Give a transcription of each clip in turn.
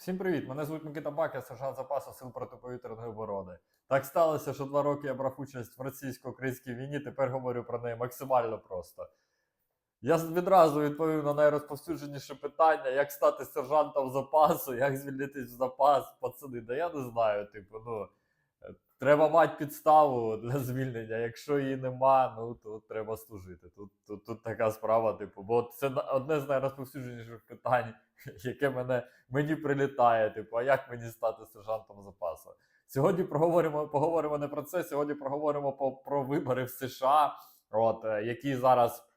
Всім привіт! Мене звуть Микита Бак, я сержант запасу сил протиповітряної оборони. Так сталося, що два роки я брав участь в російсько-українській війні. Тепер говорю про неї максимально просто. Я відразу відповів на найрозповсюдженіше питання, як стати сержантом запасу, як звільнитись в запас, пацани. Да я не знаю, типу, ну. Треба мати підставу для звільнення. Якщо її нема, ну то треба служити. Тут, тут, тут така справа, типу, бо це одне з найрозповсюдженіших питань, яке мене мені прилітає. Типу, а як мені стати сержантом запасу? Сьогодні проговоримо, поговоримо не про це. Сьогодні проговоримо по, про вибори в США, от, е, які зараз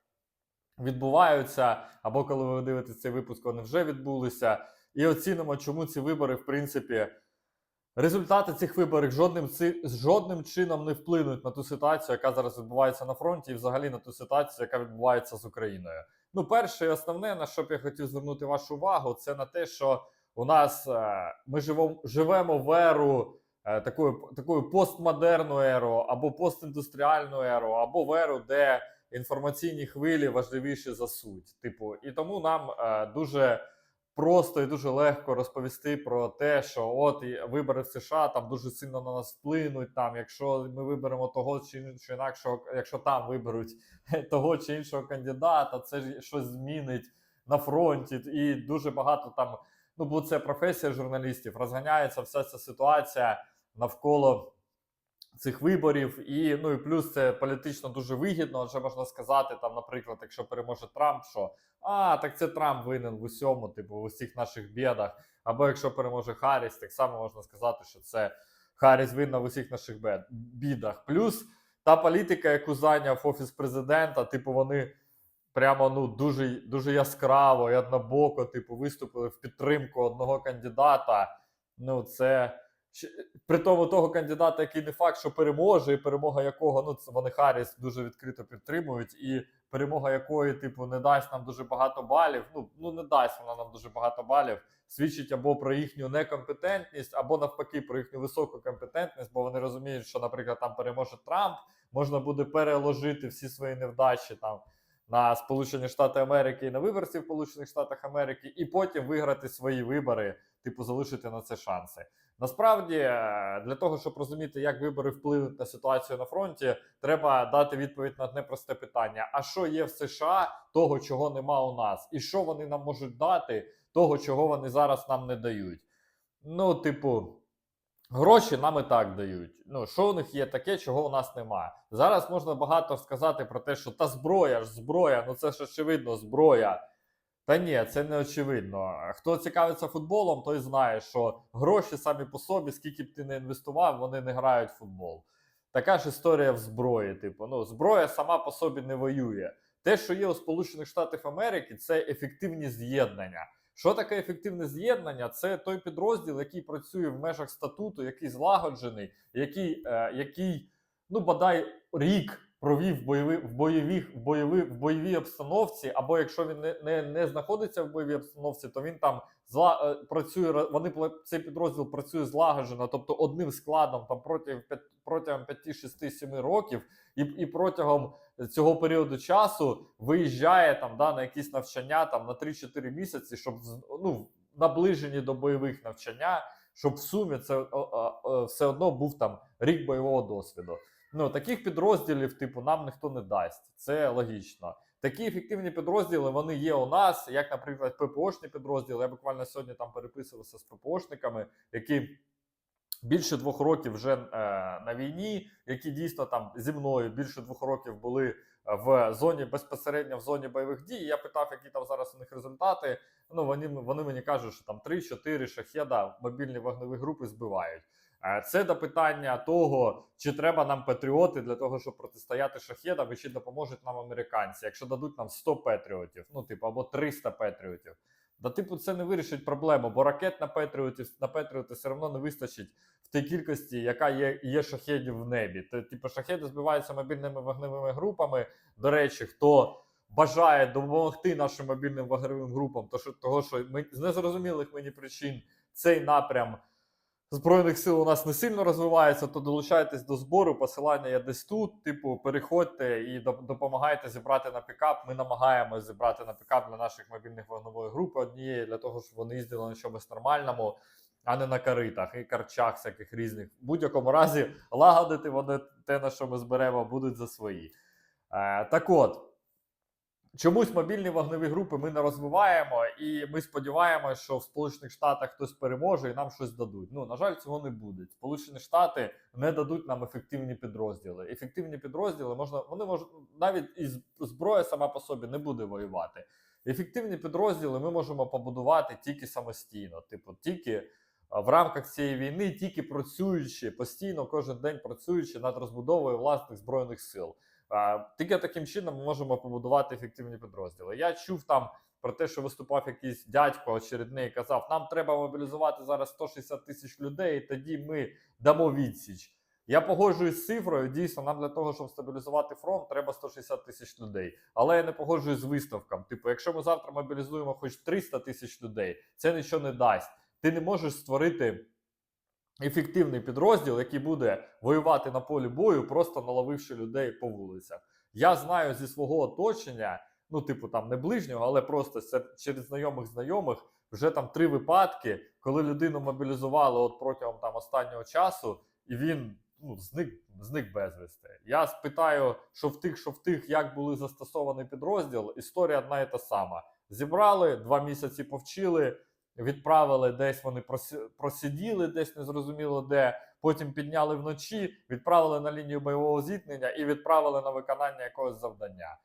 відбуваються, або коли ви дивитесь цей випуск, вони вже відбулися. І оцінимо, чому ці вибори, в принципі, результати цих виборів жодним, жодним чином не вплинуть на ту ситуацію, яка зараз відбувається на фронті, і взагалі на ту ситуацію, яка відбувається з Україною. Ну, перше і основне, на що б я хотів звернути вашу увагу, це на те, що у нас е, ми живемо, живемо в еру е, такою, такою постмодерну еру, або постіндустріальну еру, або в еру, де інформаційні хвилі важливіші за суть. Типу, і тому нам е, дуже просто і дуже легко розповісти про те, що от вибори в США там дуже сильно на нас вплинуть. Там, якщо ми виберемо того чи ін- чи інакшого, якщо там виберуть того чи іншого кандидата, це ж щось змінить на фронті, і дуже багато там. Ну, бо це професія журналістів, розганяється вся ця ситуація навколо цих виборів, і ну і плюс це політично дуже вигідно. Адже можна сказати, там, наприклад, якщо переможе Трамп, що а так це Трамп винен в усьому, типу, в усіх наших бідах. Або якщо переможе Харріс, так само можна сказати, що це Харріс винна в усіх наших бідах. Плюс та політика, яку зайняв офіс президента, типу, вони прямо ну дуже, дуже яскраво і однобоко, типу, виступили в підтримку одного кандидата. Ну, це при тому того кандидата, який не факт, що переможе, і перемога якого ну це вони Харріс дуже відкрито підтримують, і перемога якої, типу, не дасть нам дуже багато балів. Ну, ну не дасть вона нам дуже багато балів. Свідчить або про їхню некомпетентність, або навпаки про їхню високу компетентність, бо вони розуміють, що, наприклад, там переможе Трамп, можна буде переложити всі свої невдачі там на Сполучені Штати Америки і на виборців Сполучених Штатах Америки, і потім виграти свої вибори, типу, залишити на це шанси. Насправді, е, для того, щоб розуміти, як вибори впливають на ситуацію на фронті, треба дати відповідь на одне просте питання: а що є в США, того, чого нема у нас, і що вони нам можуть дати, того, чого вони зараз нам не дають. Ну, типу. Гроші нам і так дають. Ну, що у них є таке, чого у нас немає. Зараз можна багато сказати про те, що та зброя ж зброя, ну це ж очевидно, зброя. Та ні, це не очевидно. Хто цікавиться футболом, той знає, що гроші самі по собі, скільки б ти не інвестував, вони не грають в футбол. Така ж історія в зброї. Типу, ну, зброя сама по собі не воює. Те, що є у Сполучених Штатів Америки, це ефективні з'єднання. Що таке ефективне з'єднання? Це той підрозділ, який працює в межах статуту, який злагоджений, який, е, який ну бодай рік провів в бойові, в бойовій, в бойові, в бойовій обстановці, або якщо він не, не, не знаходиться в бойовій обстановці, то він там зла, е, працює. ра- Вони цей підрозділ працює злагоджено, тобто одним складом там протягом протягом 5, 6, 7 років, і, і протягом цього періоду часу виїжджає там да, на якісь навчання там на 3-4 місяці, щоб ну, наближені до бойових навчання, щоб в сумі це все одно був там рік бойового досвіду. Ну таких підрозділів, типу, нам ніхто не дасть. Це логічно. Такі ефективні підрозділи вони є у нас, як, наприклад, ППОшні підрозділи. Я буквально сьогодні там переписувався з ППОшниками, які більше двох років вже е, на війні, які дійсно там зі мною більше двох років були е, в зоні безпосередньо в зоні бойових дій. Я питав, які там зараз у них результати. Ну вони, вони мені кажуть, що там 3-4 шахеда мобільні вогневі групи збивають. Це до питання того, чи треба нам патріоти для того, щоб протистояти шахедам, і чи допоможуть нам американці, якщо дадуть нам 100 патріотів, ну типу або 300 патріотів. Да, типу, це не вирішить проблему, бо ракет на Петріоті, на Петріоти все одно не вистачить в тій кількості, яка є, є шахедів в небі. Типу, шахеди збиваються мобільними вогневими групами. До речі, хто бажає допомогти нашим мобільним вогневим групам, то що того, що ми з незрозумілих мені причин цей напрям Збройних сил у нас не сильно розвивається, то долучайтесь до збору. Посилання є десь тут. Типу, переходьте і допомагайте зібрати на пікап. Ми намагаємося зібрати на пікап для наших мобільних вогневої групи однієї, для того, щоб вони їздили на чомусь нормальному, а не на каритах і карчах всяких різних. В будь-якому разі лагодити вони те, на що ми зберемо, будуть за свої. Е, так от. Чомусь мобільні вогневі групи ми не розвиваємо, і ми сподіваємося, що в Сполучених Штатах хтось переможе і нам щось дадуть. Ну на жаль, цього не буде. Сполучені Штати не дадуть нам ефективні підрозділи. Ефективні підрозділи можна, вони можуть навіть і з- зброя сама по собі не буде воювати. Ефективні підрозділи ми можемо побудувати тільки самостійно, типу, тільки в рамках цієї війни, тільки працюючи постійно, кожен день працюючи над розбудовою власних збройних сил. Тільки таким чином ми можемо побудувати ефективні підрозділи. Я чув там про те, що виступав якийсь дядько очередний і казав: нам треба мобілізувати зараз 160 тисяч людей, і тоді ми дамо відсіч. Я погоджуюсь з цифрою. Дійсно, нам для того, щоб стабілізувати фронт, треба 160 тисяч людей. Але я не погоджуюсь з виставком. Типу, якщо ми завтра мобілізуємо хоч 300 тисяч людей, це нічого не дасть. Ти не можеш створити ефективний підрозділ, який буде воювати на полі бою, просто наловивши людей по вулицях. Я знаю зі свого оточення, ну, типу, там не ближнього, але просто через знайомих знайомих вже там три випадки, коли людину мобілізували от протягом там останнього часу, і він ну, зник, зник безвісти. Я спитаю, що в тих, що в тих, як були застосований підрозділ, історія одна і та сама. Зібрали, два місяці повчили, відправили десь вони просиділи, десь незрозуміло де. Потім підняли вночі, відправили на лінію бойового зіткнення і відправили на виконання якогось завдання.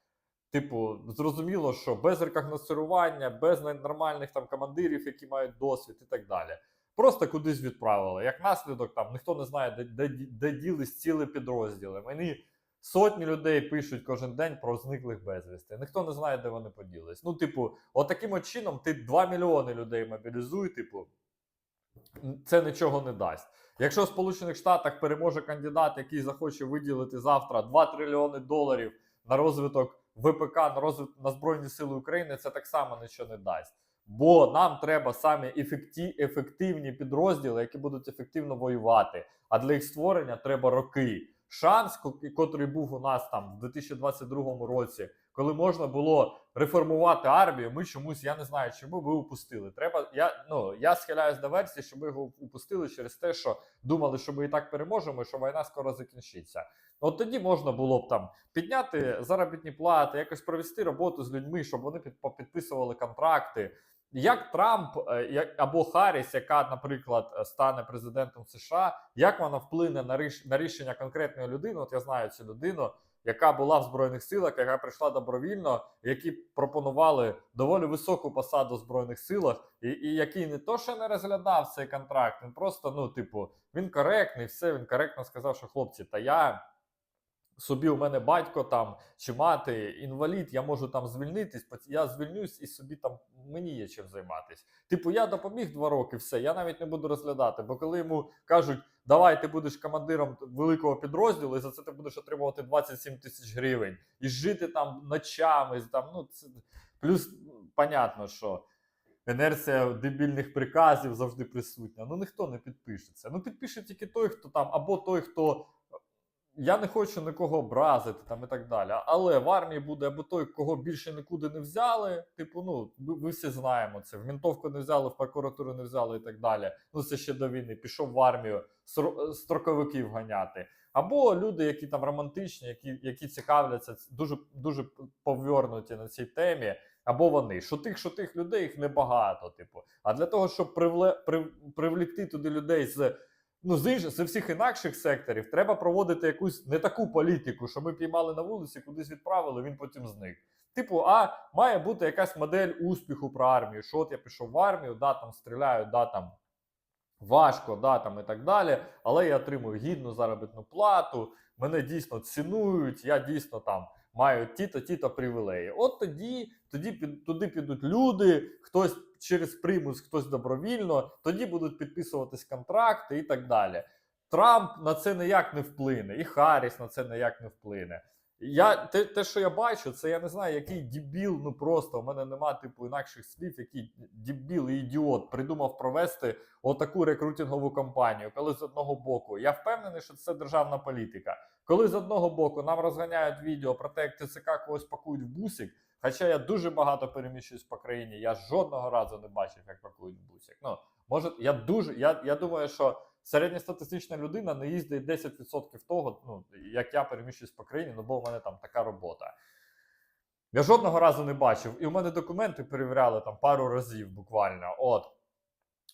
Типу, зрозуміло, що без рекогносцирування, без нормальних там командирів, які мають досвід і так далі. Просто кудись відправили. Як наслідок, там ніхто не знає, де, де, де ділись цілі підрозділи. Мені сотні людей пишуть кожен день про зниклих безвісти. Ніхто не знає, де вони поділись. Ну, типу, отаким от чином ти 2 мільйони людей мобілізуй, типу, це нічого не дасть. Якщо в Сполучених Штатах переможе кандидат, який захоче виділити завтра 2 трильйони доларів на розвиток ВПК, на розвиток на Збройні Сили України, це так само нічого не дасть. Бо нам треба саме ефекті, ефективні підрозділи, які будуть ефективно воювати. А для їх створення треба роки. Шанс, котрий був у нас там в 2022 році, коли можна було реформувати армію, ми чомусь, я не знаю, чому ви упустили. Треба, я ну я схиляюсь до версії, що ми його упустили через те, що думали, що ми і так переможемо, і що війна скоро закінчиться. От тоді можна було б там підняти заробітні плати, якось провести роботу з людьми, щоб вони під, підписували контракти. Як Трамп е, або Харріс, яка, наприклад, е, стане президентом США, як вона вплине на ріш, на рішення конкретної людини? От я знаю цю людину, яка була в збройних силах, яка прийшла добровільно, які пропонували доволі високу посаду в збройних силах, і, і який не то, що не розглядав цей контракт, він просто, ну, типу, він коректний, все він коректно сказав, що хлопці, та я собі у мене батько там чи мати інвалід, я можу там звільнитись, я звільнюсь і собі там мені є чим займатись. Типу, я допоміг два роки, все, я навіть не буду розглядати. Бо коли йому кажуть, давай ти будеш командиром великого підрозділу, і за це ти будеш отримувати 27 тисяч гривень, і жити там ночами, там, ну це плюс, понятно, що. Інерція дебільних приказів завжди присутня. Ну ніхто не підпишеться. Ну підпише тільки той, хто там, або той, хто я не хочу нікого образити там і так далі. Але в армії буде або той, кого більше нікуди не взяли. Типу, ну ви всі знаємо це. В ментовку не взяли, в прокуратуру не взяли і так далі. Ну це ще до війни. Пішов в армію строковиків ганяти. Або люди, які там романтичні, які, які цікавляться дуже дуже повернуті на цій темі. Або вони, що тих, що тих людей їх небагато. Типу, а для того, щоб привле, прив, привлекти туди людей з ну, з інших, з всіх інакших секторів треба проводити якусь не таку політику, що ми піймали на вулиці, кудись відправили, він потім зник. Типу, а має бути якась модель успіху про армію. Що от я пішов в армію, да, там стріляю, да, там важко, да, там і так далі, але я отримую гідну заробітну плату, мене дійсно цінують, я дійсно там маю ті-то, ті-то привілеї. От тоді, тоді під, туди підуть люди, хтось через примус, хтось добровільно, тоді будуть підписуватись контракти і так далі. Трамп на це ніяк не вплине, і Харріс на це ніяк не вплине. Я, те, те, що я бачу, це я не знаю, який дебіл, ну просто у мене нема типу інакших слів, який дебіл і ідіот придумав провести отаку рекрутингову кампанію, коли з одного боку я впевнений, що це державна політика. Коли з одного боку нам розганяють відео про те, як ТЦК когось пакують в бусик. Хоча я дуже багато переміщуюсь по країні, я жодного разу не бачив, як пакують бусик. Ну, може, я дуже. Я, я думаю, що середньостатистична людина не їздить 10% того, ну, як я переміщуюсь по країні, ну бо в мене там така робота. Я жодного разу не бачив. І у мене документи перевіряли там пару разів буквально. От.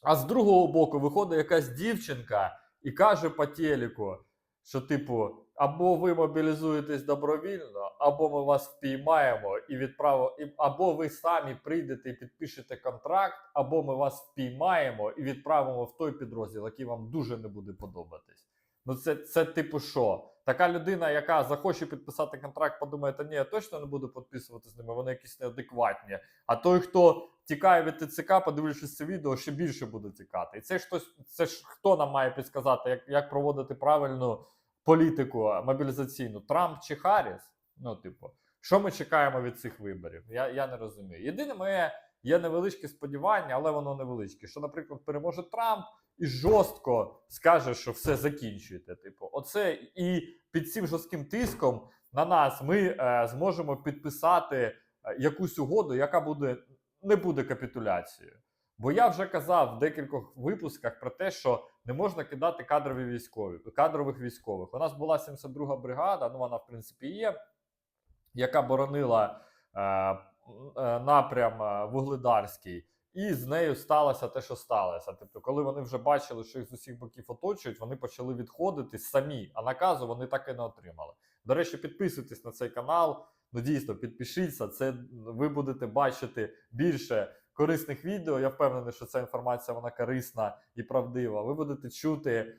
А з другого боку виходить якась дівчинка і каже по телеку, що, типу, або ви мобілізуєтесь добровільно, або ми вас впіймаємо і відправимо, або ви самі прийдете і підпишете контракт, або ми вас впіймаємо і відправимо в той підрозділ, який вам дуже не буде подобатись. Ну, це, це типу що? Така людина, яка захоче підписати контракт, подумає, та ні, я точно не буду підписувати з ними, вони якісь неадекватні. А той, хто тікає від ТЦК, подивившись це відео, ще більше буде тікати. І це ж хтось, це ж хто нам має підсказати, як, як проводити правильну політику мобілізаційну? Трамп чи Харріс? Ну, типу, що ми чекаємо від цих виборів? Я, я не розумію. Єдине моє є невеличке сподівання, але воно невеличке. Що, наприклад, переможе Трамп і жорстко скаже, що все закінчуєте. Типу, оце і під цим жорстким тиском на нас ми е, зможемо підписати е, якусь угоду, яка буде не буде капітуляцією. Бо я вже казав в декількох випусках про те, що не можна кидати кадрові військові, кадрових військових. У нас була 72-га бригада, ну вона в принципі є, яка боронила е, е, напрям е, Вугледарський. І з нею сталося те, що сталося. Тобто, коли вони вже бачили, що їх з усіх боків оточують, вони почали відходити самі, а наказу вони так і не отримали. До речі, підписуйтесь на цей канал. Ну дійсно, підпишіться. Це ви будете бачити більше корисних відео. Я впевнений, що ця інформація вона корисна і правдива. Ви будете чути.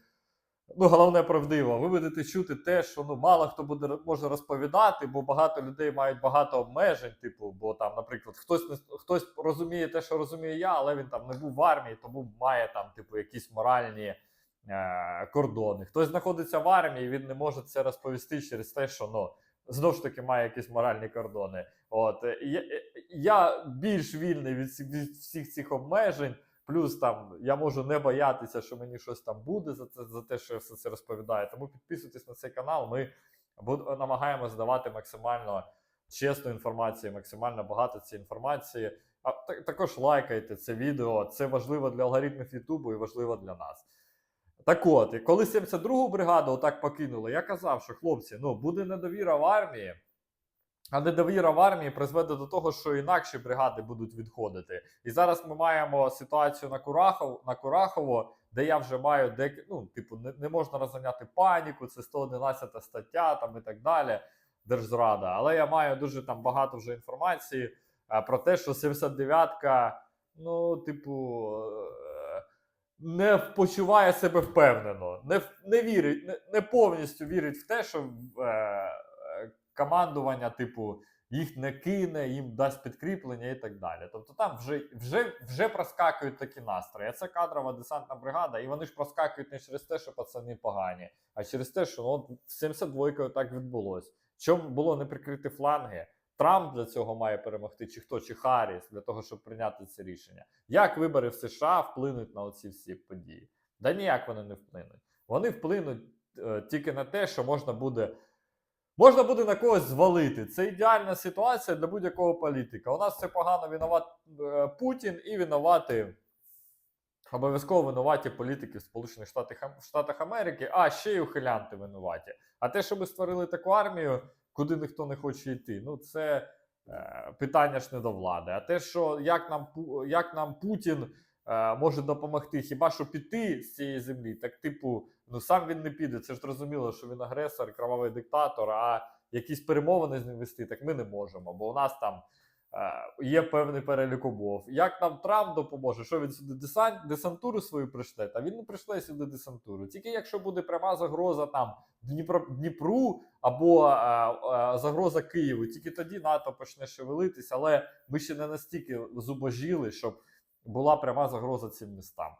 Ну, головне правдиво, ви будете чути те, що ну мало хто буде може розповідати, бо багато людей мають багато обмежень. Типу, бо там, наприклад, хтось не хтось розуміє те, що розумію я, але він там не був в армії, тому має там, типу, якісь моральні е- кордони. Хтось знаходиться в армії, він не може це розповісти через те, що ну знову ж таки має якісь моральні кордони. От е, я більш вільний від, всіх цих обмежень. Плюс там я можу не боятися, що мені щось там буде за це за те, що я все це розповідаю. Тому підписуйтесь на цей канал. Ми намагаємося давати максимально чесну інформацію, максимально багато цієї інформації. А та- також лайкайте це відео. Це важливо для алгоритмів Ютубу і важливо для нас. Так от, коли 72-гу бригаду отак покинули, я казав, що хлопці, ну буде недовіра в армії. А недовіра в армії призведе до того, що інакші бригади будуть відходити. І зараз ми маємо ситуацію на Курахов, на Курахово, де я вже маю дек... ну, типу, не, не можна розганяти паніку, це 111 стаття там і так далі. Держзрада. Але я маю дуже там багато вже інформації е, про те, що 79-ка, ну, типу, е, не почуває себе впевнено, не, не вірить, не, не повністю вірить в те, що е, командування, типу, їх не кине, їм дасть підкріплення і так далі. Тобто там вже, вже, вже проскакують такі настрої. Це кадрова десантна бригада, і вони ж проскакують не через те, що пацани погані, а через те, що ну, от з 72-кою так відбулось. Чому було не прикрити фланги? Трамп для цього має перемогти, чи хто, чи Харріс, для того, щоб прийняти це рішення. Як вибори в США вплинуть на оці всі події? Да ніяк вони не вплинуть. Вони вплинуть е, тільки на те, що можна буде. Можна буде на когось звалити. Це ідеальна ситуація для будь-якого політика. У нас це погано винуват е, Путін і винувати обов'язково винуваті політики в Сполучених Штатах, Америки, а ще й ухилянти винуваті. А те, що ми створили таку армію, куди ніхто не хоче йти, ну це е, питання ж не до влади. А те, що як нам, як нам Путін може допомогти, хіба що піти з цієї землі, так типу, ну сам він не піде. Це ж зрозуміло, що він агресор, кровавий диктатор. А якісь перемовини з ним вести, так ми не можемо, бо у нас там. е, Є певний перелік умов. Як нам Трамп допоможе? Що він сюди десант, десантуру свою пришле? Та він не пришле сюди десантуру. Тільки якщо буде пряма загроза там Дніпро, Дніпру або е, е, загроза Києву, тільки тоді НАТО почне шевелитись, але ми ще не настільки зубожіли, щоб була пряма загроза цим містам.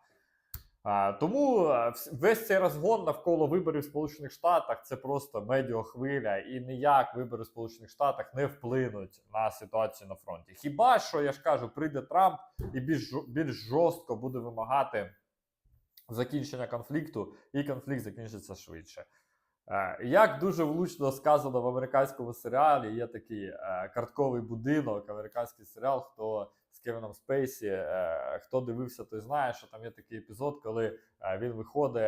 Тому е, весь цей розгон навколо виборів в Сполучених Штатах це просто медіахвиля, і ніяк вибори в Сполучених Штатах не вплинуть на ситуацію на фронті. Хіба що я ж кажу, прийде Трамп і більш більш жорстко буде вимагати закінчення конфлікту, і конфлікт закінчиться швидше. Е, Як дуже влучно сказано в американському серіалі, є такий е, картковий будинок, американський серіал. Хто з Кевіном Спейсі, е, хто дивився, той знає, що там є такий епізод, коли е, він виходить,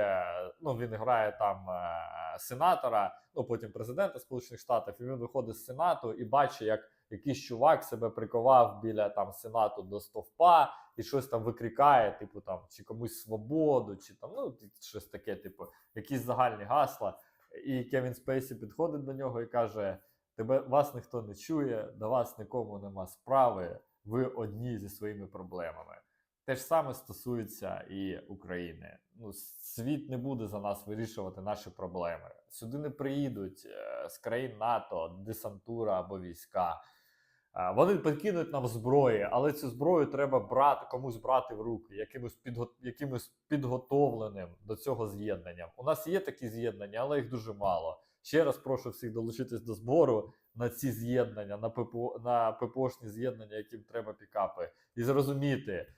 ну він грає там е, сенатора, ну потім президента Сполучених Штатів, і він виходить з сенату і бачить, як якийсь чувак себе приковав біля там сенату до стовпа і щось там викрикає, типу там чи комусь свободу, чи там ну щось таке, типу, якісь загальні гасла. І Кевін Спейсі підходить до нього і каже: Тебе вас ніхто не чує, до вас нікому нема справи, ви одні зі своїми проблемами. Те ж саме стосується і України. Ну, світ не буде за нас вирішувати наші проблеми. Сюди не приїдуть е, з країн НАТО десантура або війська. Е, Вони покинуть нам зброї, але цю зброю треба брати комусь брати в руки, якимось підго... якимось підготовленим до цього з'єднанням. У нас є такі з'єднання, але їх дуже мало. Ще раз прошу всіх долучитись до збору на ці з'єднання, на ППО, на ППОшні з'єднання, яким треба пікапи, і зрозуміти,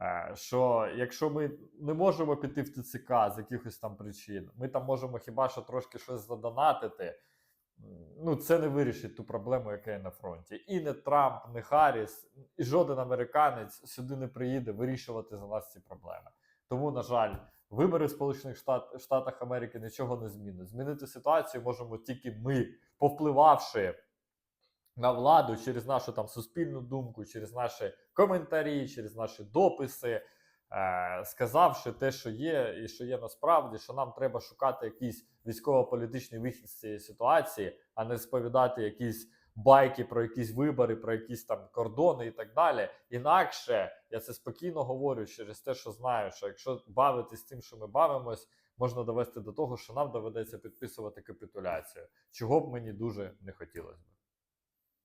е, що якщо ми не можемо піти в ТЦК з якихось там причин, ми там можемо хіба що трошки щось задонатити. Ну, це не вирішить ту проблему, яка є на фронті. І не Трамп, не Харріс, і жоден американець сюди не приїде вирішувати за нас ці проблеми. Тому, на жаль, вибори в Сполучених Штат, Штатах Америки нічого не змінить. Змінити ситуацію можемо тільки ми, повпливавши на владу через нашу там суспільну думку, через наші коментарі, через наші дописи, е, сказавши те, що є, і що є насправді, що нам треба шукати якийсь військово-політичний вихід з цієї ситуації, а не сповідати якісь байки про якісь вибори, про якісь там кордони і так далі. Інакше я це спокійно говорю через те, що знаю, що якщо бавитись тим, що ми бавимось, можна довести до того, що нам доведеться підписувати капітуляцію, чого б мені дуже не хотілося.